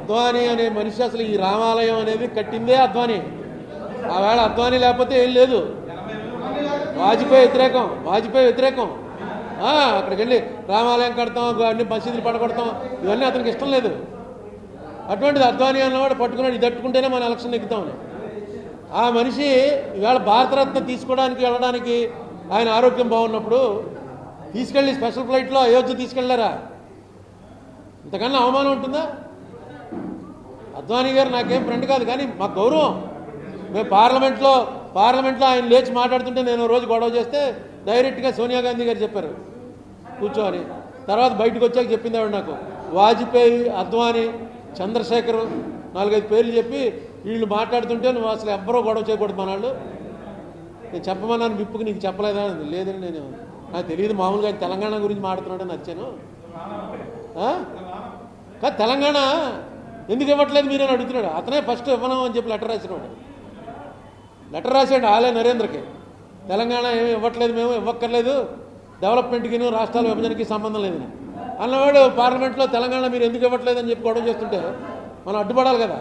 అద్వానీ అనే మనిషి అసలు ఈ రామాలయం అనేది కట్టిందే అద్వానీ. ఆవేళ అద్వానీ లేకపోతే ఏం లేదు. వాజ్పేయి వ్యతిరేకం వాజ్పేయి వ్యతిరేకం. అక్కడికి వెళ్ళి రామాలయం కడతాం అన్ని మసీదులు పడగొడతాం ఇవన్నీ అతనికి ఇష్టం లేదు. అటువంటిది అద్వానీ అన్నవాడు పట్టుకున్నాడు ఇది తట్టుకుంటేనే మనం ఎలక్షన్ ఎక్కుతామని ఆ మనిషి ఇవాళ భారతరత్న తీసుకోవడానికి వెళ్ళడానికి ఆయన ఆరోగ్యం బాగున్నప్పుడు తీసుకెళ్ళి స్పెషల్ ఫ్లైట్లో అయోధ్య తీసుకెళ్ళారా? ఇంతకన్నా అవమానం ఉంటుందా? అద్వానీ గారు నాకేం ఫ్రెండ్ కాదు కానీ మాకు గౌరవం. మేము పార్లమెంట్లో పార్లమెంట్లో ఆయన లేచి మాట్లాడుతుంటే నేను రోజు గొడవ చేస్తే డైరెక్ట్గా సోనియా గాంధీ గారు చెప్పారు. కూర్చోని తర్వాత బయటకు వచ్చాక చెప్పింది ఆవిడ నాకు. వాజ్పేయి అద్వానీ చంద్రశేఖర్ నాలుగైదు పేర్లు చెప్పి వీళ్ళు మాట్లాడుతుంటే నువ్వు అసలు ఎవ్వరూ గొడవ చేయకూడదు మన వాళ్ళు నేను చెప్పమన్నాను విప్పుకి నీకు చెప్పలేదా లేదని నేను నాకు తెలియదు మామూలుగా తెలంగాణ గురించి మాట్లాడుతున్నాడని వచ్చాను ఆ? కాదు తెలంగాణ ఎందుకు ఇవ్వట్లేదు మీరు అని అడుగుతున్నాడు. అతనే ఫస్ట్ ఇవ్వను అని చెప్పి లెటర్ రాసినాడు. లెటర్ రాసాడు ఆలే నరేంద్రకి. తెలంగాణ ఏమి ఇవ్వట్లేదు మేము ఇవ్వక్కర్లేదు. డెవలప్మెంట్కి రాష్ట్రాల విభజనకి సంబంధం లేదని. అన్నవాడు పార్లమెంట్లో తెలంగాణ మీరు ఎందుకు ఇవ్వట్లేదని చెప్పి గొడవ చేస్తుంటే మనం అడ్డుపడాలి కదా.